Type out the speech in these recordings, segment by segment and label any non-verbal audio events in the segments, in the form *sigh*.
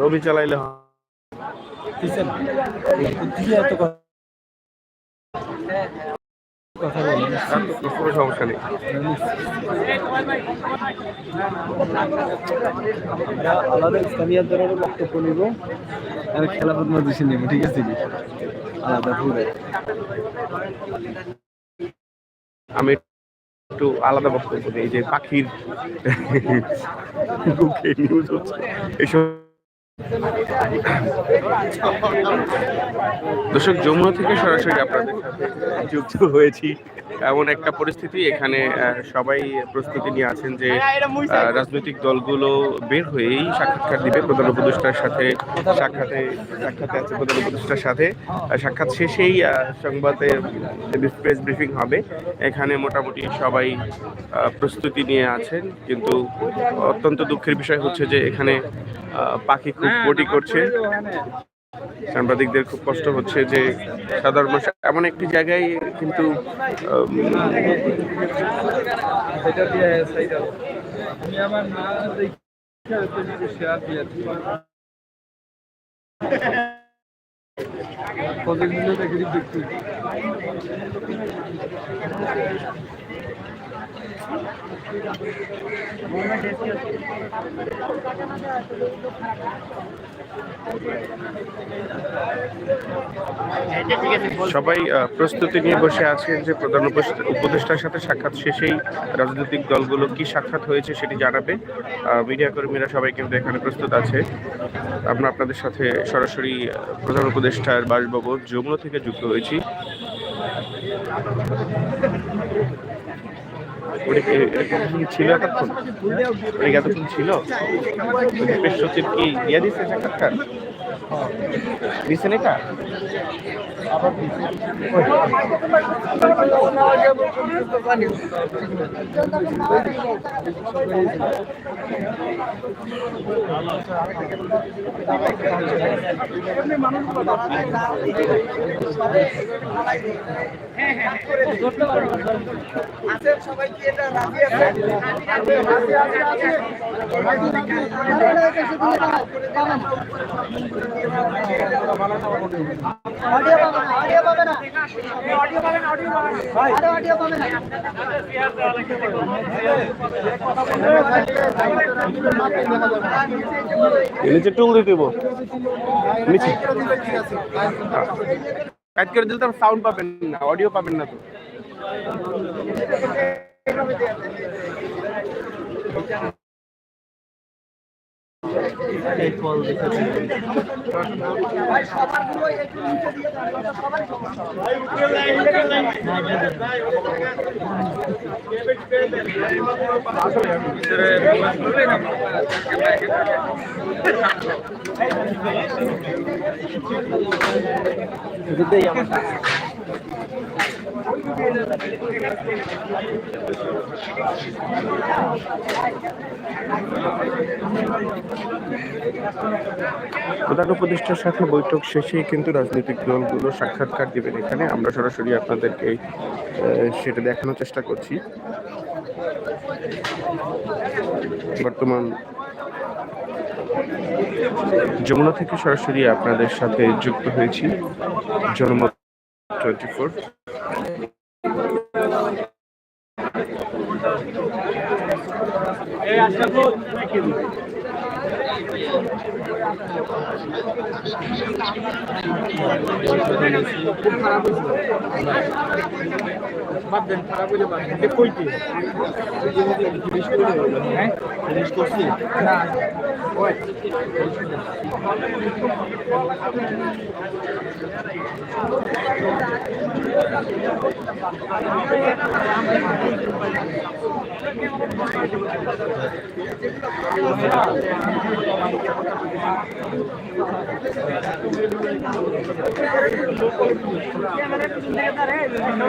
রবি চালাইলে। কোনো সমস্যা নেই। আলাদা স্থানীয় বক্তব্য নিব। আর খেলাফত নিব, ঠিক আছে আলাদা আমি একটু আলাদা বক্তব্য দিই যে পাখির *laughs* এইসব দর্শক, যমুনা থেকে সরাসরি আপনাদের সাথে যুক্ত হয়েছি। এমন একটা পরিস্থিতি, এখানে সবাই প্রস্তুতি নিয়ে আছেন যে রাজনৈতিক দলগুলো বের হয়েই সাক্ষাৎকার দিবে। প্রধান উপদেষ্টার সাথে সাক্ষাতে সাক্ষাতে আছে প্রধান উপদেষ্টার সাথে। সাক্ষাৎ শেষেই সংবাদে প্রেস ব্রিফিং হবে। এখানে মোটামুটি সবাই প্রস্তুতি নিয়ে আছেন। কিন্তু অত্যন্ত দুঃখের বিষয় হচ্ছে যে, এখানে পাখি খুব পটি করছে। সাংবাদিকদের খুব কষ্ট হচ্ছে যে সাধারণ মানুষ এমন একটি জায়গায় কিন্তু সবাই প্রস্তুতি নিয়ে বসে আছেন যে প্রধান উপদেষ্টা- উপদেষ্টার সাথে সাক্ষাৎ শেষেই রাজনৈতিক দলগুলো কি সাক্ষাৎ হয়েছে সেটি জানাবে। মিডিয়া কর্মীরা সবাই কিন্তু এখানে প্রস্তুত আছে। আমরা আপনাদের সাথে সরাসরি প্রধান উপদেষ্টার বাসভবন যমুনা থেকে যুক্ত হয়েছি ওটা কি- এটা কি এতক্ষণ ছিল এতক্ষণ? এতক্ষণ ছিল? সচিব কি দিয়ে দিচ্ছে সাক্ষাৎকার দিচ্ছেন এটা অডিও পাবে না অডিও পাবে না অডিও নিচে টুল দিয়ে দেবো। নিচে। কাজ করে দিলে তো সাউন্ড পাবেন না অডিও পাবেন না তো। ফল দেখেছি এদিকেই প্রধান উপদেষ্টার সাথে বৈঠক শেষেই কিন্তু রাজনৈতিক দলগুলো সাক্ষাৎকার দিবেন এখানে। আমরা সরাসরি আপনাদেরকে সেটা দেখানোর চেষ্টা করছি। বর্তমান যমুনা থেকে সরাসরি আপনাদের সাথে যুক্ত হয়েছি। জনমত টোয়েন্টি ফোর বাদ দেন খারাপ হইলে বাদ দেন কইতে জিনিস করে হ্যাঁ জিনিস করছি না ওই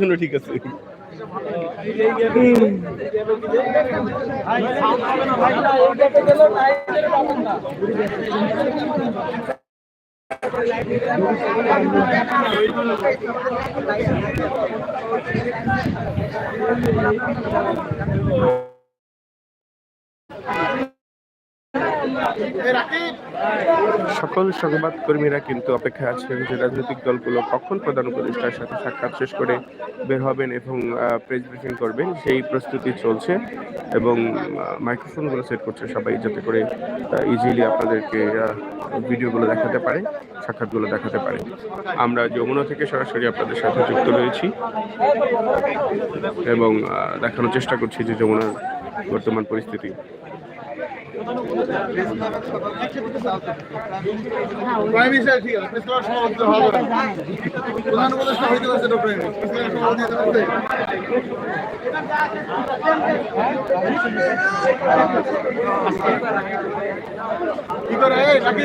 জন্য ঠিক আছে। Thank সাউন্ড সকল সংবাদ কর্মীরা কিন্তু অপেক্ষায় আছেন যে রাজনৈতিক দলগুলো কখন প্রধান উপদেষ্টার সাথে সাক্ষাৎ শেষ করে বের হবেন এবং প্রেস ব্রিফিং করবেন, সেই প্রস্তুতি চলছে এবং মাইক্রোফোনগুলো সেট করছে সবাই যাতে করে ইজিলি আপনাদেরকে ভিডিওগুলো দেখাতে পারে, সাক্ষাৎগুলো দেখাতে পারে। আমরা যমুনা থেকে সরাসরি আপনাদের সাথে যুক্ত রয়েছি এবং দেখানোর চেষ্টা করছি যে যমুনার বর্তমান পরিস্থিতি। প্রধান উপদেষ্টা হইতে পারছে ডক্টর কি করে নাকি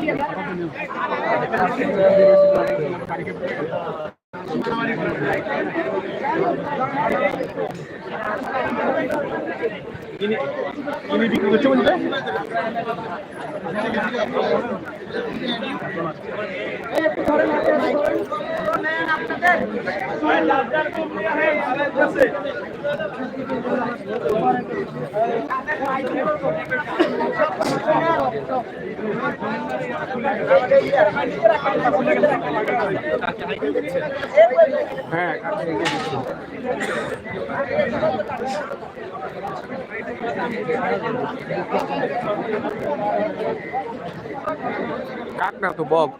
দিয়ে ini di বিক্রি করছে বলতে হ্যাঁ কাক না তো বক?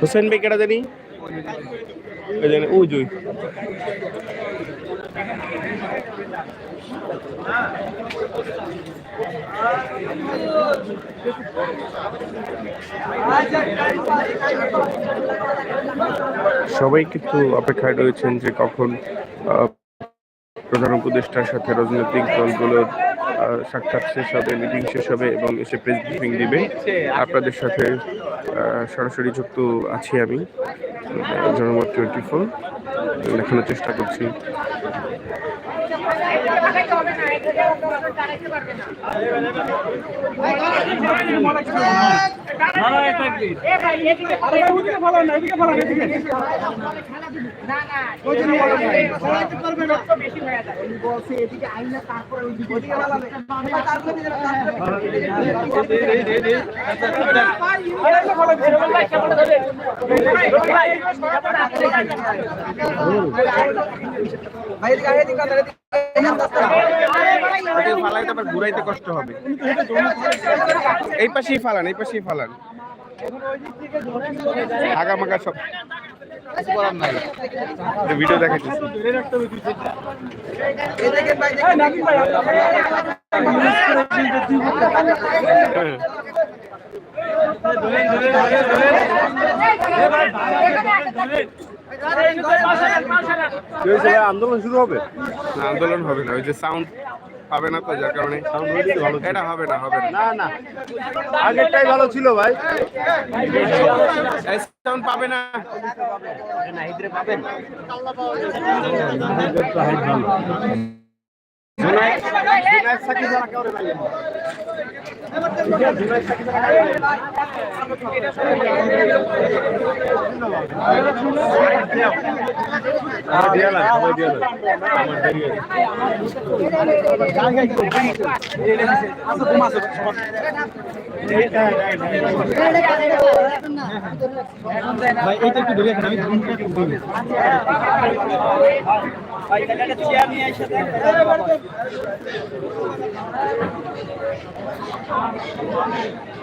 হোসেন ভাই কেটা জানি? জানি, ও জুই। সবাই কিন্তু অপেক্ষায় রয়েছেন যে কখন প্রধান উপদেষ্টার সাথে রাজনৈতিক দলগুলোর সাক্ষাৎ শেষ হবে মিটিং শেষ হবে এবং এসে প্রেস ব্রিফিং দিবে আপনাদের সাথে সরাসরি যুক্ত আছি আমি জনমত টোয়েন্টি ফোর দেখানোর চেষ্টা করছি আইনা তারপরে ওইদিকে ওদিকে বাড়াবে তারপরে দিবে ভাই এদিকে আইনা দিকে ফালাইতে আবার ঘুরাইতে কষ্ট হবে এই পাশেই ফালান এই পাশেই ফালান আগা মাগা সব। কিছু করার নাই। ভিডিও দেখাচ্ছি এদিকে ভাই। আন্দোলন শুরু হবে? আন্দোলন হবে না। ওই যে সাউন্ড পাবে না তো যার কারণে এটা হবে না হবে না না না আগেরটাই ভালো ছিল ভাই সাউন্ড পাবে না জুনায়েদ জুনায়েদ সাকিব ছাড়া কাউরে পাইলেন না। ভাই এইটা একটু ধরে রাখেন আমি ফোনটা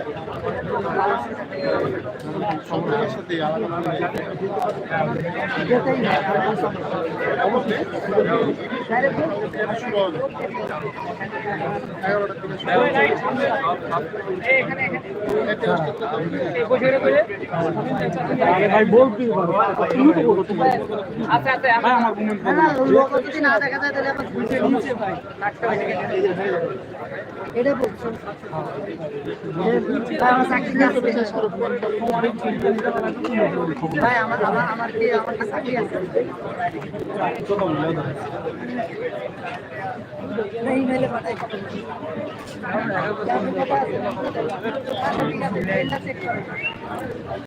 একটু সাথে ভাই বলতে না, দেখা যায় তাহলে ভাই এটা বলছো ভাই, আমার চাকরি আছে করো ভাই আমার আমার কি আমার কি চাকরি আছে